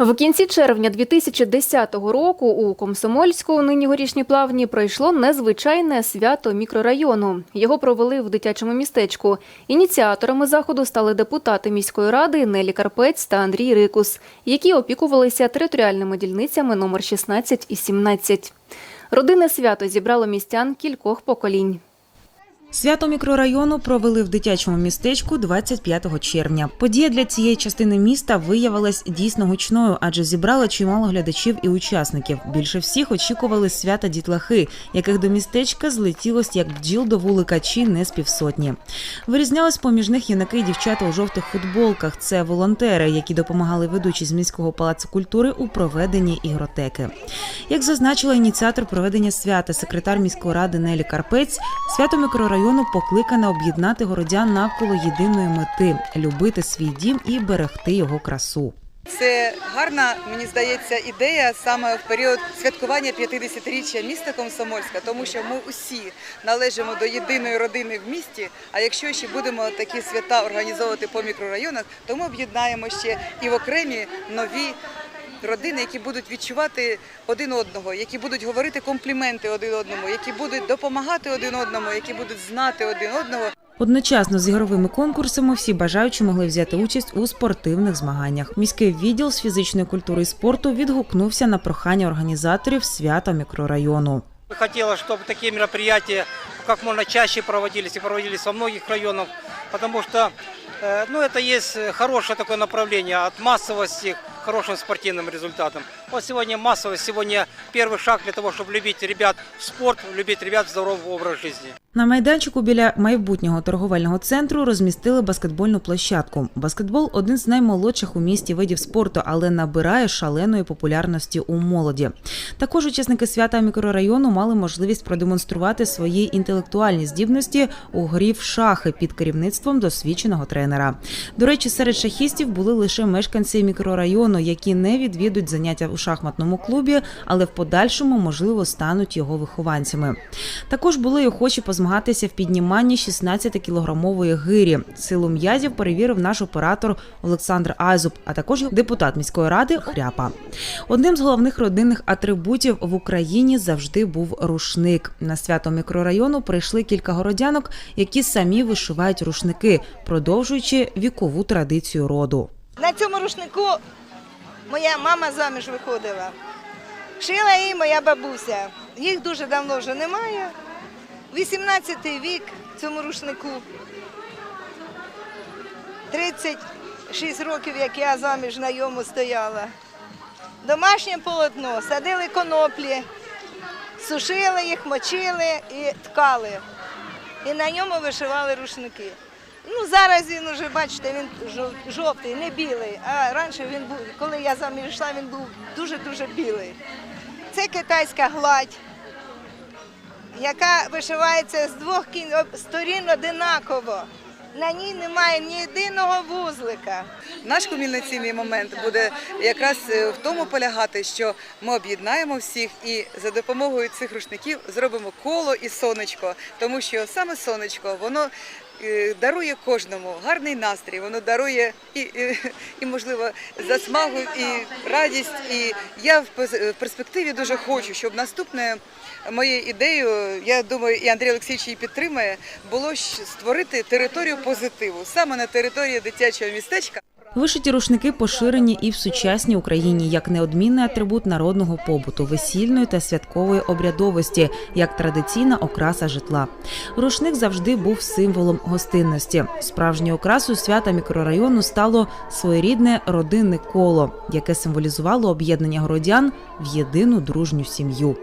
В кінці червня 2010 року у Комсомольську, нині горішні плавні, пройшло незвичайне свято мікрорайону. Його провели в дитячому містечку. Ініціаторами заходу стали депутати міської ради Нелі Карпець та Андрій Рикус, які опікувалися територіальними дільницями номер 16 і 17. Родинне свято зібрало містян кількох поколінь. Свято мікрорайону провели в дитячому містечку 25 червня. Подія для цієї частини міста виявилась дійсно гучною, адже зібрала чимало глядачів і учасників. Більше всіх очікували свята дітлахи, яких до містечка злетілось як бджіл до вулика чи не з півсотні. Вирізнялись поміж них юнаки і дівчата у жовтих футболках. Це волонтери, які допомагали ведучі з міського палацу культури у проведенні ігротеки. Як зазначила ініціатор проведення свята, секретар міської ради Нелі Карпець, свято мікрорайону покликане об'єднати городян навколо єдиної мети любити свій дім і берегти його красу. Це гарна, мені здається, ідея саме в період святкування 50-річчя міста Комсомольська, тому що ми усі належимо до єдиної родини в місті. А якщо ще будемо такі свята організовувати по мікрорайонах, то ми об'єднаємо ще і в окремі нові Родини, які будуть відчувати один одного, які будуть говорити компліменти один одному, які будуть допомагати один одному, які будуть знати один одного. Одночасно з ігровими конкурсами всі бажаючі могли взяти участь у спортивних змаганнях. Міський відділ з фізичної культури і спорту відгукнувся на прохання організаторів свята мікрорайону. Хотелось, чтобы такие мероприятия как можно чаще проводились и проводились во многих районах, потому что э, ну, это есть хорошее такое направление от массовости к хорошим спортивным результатам. Вот сегодня массовость, сегодня первый шаг для того, чтобы любить ребят в спорт, любить ребят в здоровый образ жизни. На майданчику біля майбутнього торговельного центру розмістили баскетбольну площадку. Баскетбол один з наймолодших у місті видів спорту, але набирає шаленої популярності у молоді. Також учасники свята мікрорайону мали можливість продемонструвати свої інтелектуальні здібності у грі в шахи під керівництвом досвідченого тренера. До речі, серед шахістів були лише мешканці мікрорайону, які не відвідують заняття у шахматному клубі, але в подальшому можливо стануть його вихованцями. Також були охочі позмагатися в підніманні 16-кілограмової гирі. Силу м'язів перевірив наш оператор Олександр Айзуб, а також депутат міської ради Хряпа. Одним з головних родинних атрибутів в Україні завжди був рушник. На свято мікрорайону прийшли кілька городянок, які самі вишивають рушники, продовжуючи вікову традицію роду. На цьому рушнику моя мама заміж виходила. Шила її моя бабуся. Їх дуже давно вже немає. 18 вік цьому рушнику. 36 років, як я заміж на йому стояла. Домашнє полотно, садили коноплі, сушили їх, мочили і ткали. І на ньому вишивали рушники. Ну, зараз він уже, бачите, він жов- жовтий, не білий. А раніше він був, коли я заміж йшла, він був дуже-дуже білий. Це китайська гладь, яка вишивається з двох сторін одинаково. На ній немає ні єдиного вузлика. Наш кульмінаційний момент буде якраз е, в тому полягати, що ми об'єднаємо всіх і за допомогою цих рушників зробимо коло і сонечко, тому що саме сонечко воно. Е, Дарує кожному гарний настрій, воно дарує і, і, і можливо засмагу, і радість. І я в перспективі дуже хочу, щоб наступне моєю ідеєю, я думаю, і Андрій Олексійович її підтримає, було створити територію позитиву саме на території дитячого містечка. Вишиті рушники поширені і в сучасній Україні як неодмінний атрибут народного побуту, весільної та святкової обрядовості, як традиційна окраса житла. Рушник завжди був символом гостинності. Справжньою окрасою свята мікрорайону стало своєрідне родинне коло, яке символізувало об'єднання городян в єдину дружню сім'ю.